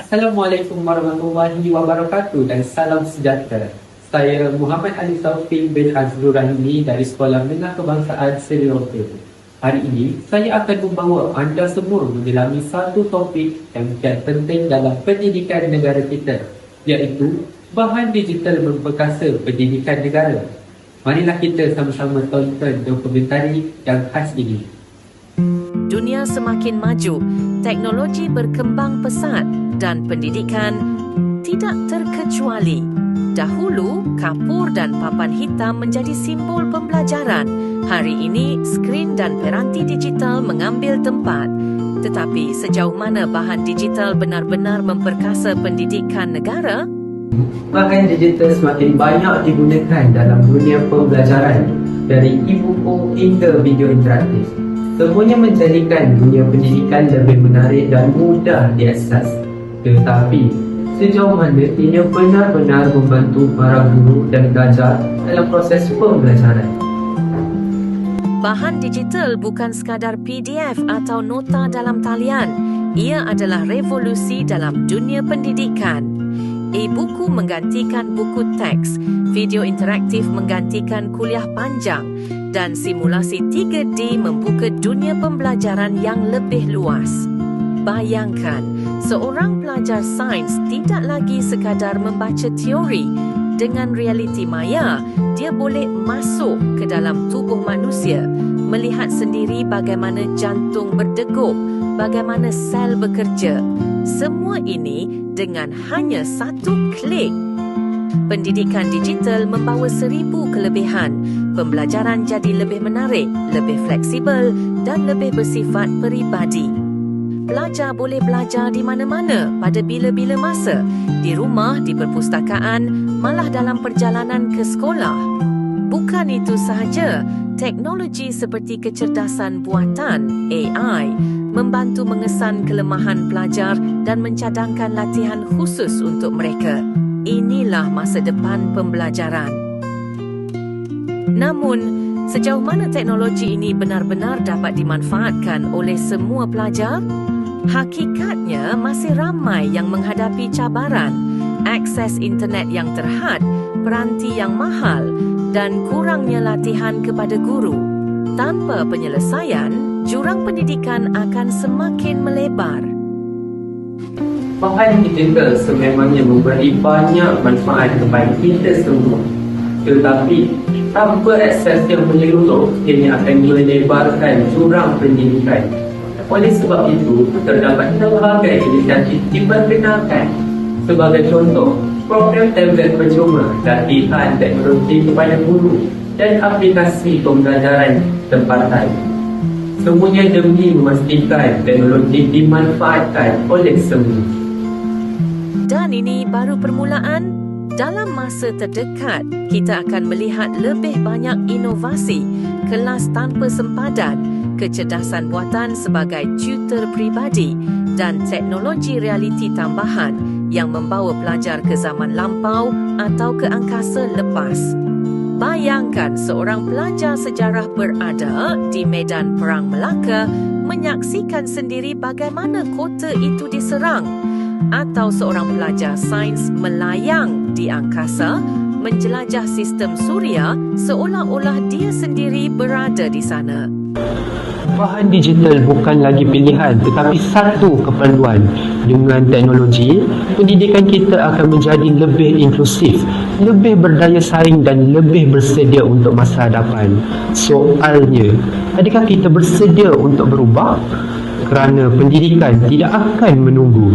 Assalamualaikum warahmatullahi wabarakatuh dan salam sejahtera. Saya Muhammad Ali Taufik bin Azrul Rahimi dari Sekolah Menengah Kebangsaan Seri Lanka. Hari ini, saya akan membawa anda semua menyelami satu topik yang kian penting dalam pendidikan negara kita, iaitu bahan digital memperkasa pendidikan negara. Marilah kita sama-sama tonton dokumentari yang khas ini. Dunia semakin maju, teknologi berkembang pesat dan pendidikan tidak terkecuali. Dahulu, kapur dan papan hitam menjadi simbol pembelajaran. Hari ini, skrin dan peranti digital mengambil tempat. Tetapi sejauh mana bahan digital benar-benar memperkasa pendidikan negara? Bahan digital semakin banyak digunakan dalam dunia pembelajaran dari e-buku hingga video interaktif. Semuanya menjadikan dunia pendidikan lebih menarik dan mudah diakses. Tetapi, sejauh mana ia benar-benar membantu para guru dan pelajar dalam proses pembelajaran? Bahan digital bukan sekadar PDF atau nota dalam talian. Ia adalah revolusi dalam dunia pendidikan e-buku menggantikan buku teks, video interaktif menggantikan kuliah panjang dan simulasi 3D membuka dunia pembelajaran yang lebih luas. Bayangkan, seorang pelajar sains tidak lagi sekadar membaca teori. Dengan realiti maya, dia boleh masuk ke dalam tubuh manusia, melihat sendiri bagaimana jantung berdegup, bagaimana sel bekerja. Semua ini dengan hanya satu klik. Pendidikan digital membawa seribu kelebihan. Pembelajaran jadi lebih menarik, lebih fleksibel dan lebih bersifat peribadi. Pelajar boleh belajar di mana-mana pada bila-bila masa, di rumah, di perpustakaan, malah dalam perjalanan ke sekolah. Bukan itu sahaja, teknologi seperti kecerdasan buatan AI membantu mengesan kelemahan pelajar dan mencadangkan latihan khusus untuk mereka. Inilah masa depan pembelajaran. Namun, sejauh mana teknologi ini benar-benar dapat dimanfaatkan oleh semua pelajar? Hakikatnya masih ramai yang menghadapi cabaran, akses internet yang terhad, peranti yang mahal dan kurangnya latihan kepada guru. Tanpa penyelesaian, jurang pendidikan akan semakin melebar. Bahan digital sememangnya memberi banyak manfaat kepada kita semua. Tetapi, tanpa akses yang menyeluruh, ini akan melebarkan jurang pendidikan. Oleh sebab itu, terdapat berbagai inisiatif diperkenalkan. Sebagai contoh, program tablet percuma latihan teknologi kepada guru dan aplikasi pembelajaran tempatan. Semuanya demi memastikan teknologi dimanfaatkan oleh semua. Dan ini baru permulaan. Dalam masa terdekat, kita akan melihat lebih banyak inovasi, kelas tanpa sempadan, kecerdasan buatan sebagai tutor pribadi dan teknologi realiti tambahan yang membawa pelajar ke zaman lampau atau ke angkasa lepas. Bayangkan seorang pelajar sejarah berada di medan Perang Melaka menyaksikan sendiri bagaimana kota itu diserang atau seorang pelajar sains melayang di angkasa menjelajah sistem suria seolah-olah dia sendiri berada di sana. Bahan digital bukan lagi pilihan tetapi satu keperluan. Dengan teknologi, pendidikan kita akan menjadi lebih inklusif, lebih berdaya saing dan lebih bersedia untuk masa hadapan. Soalnya, adakah kita bersedia untuk berubah? Kerana pendidikan tidak akan menunggu.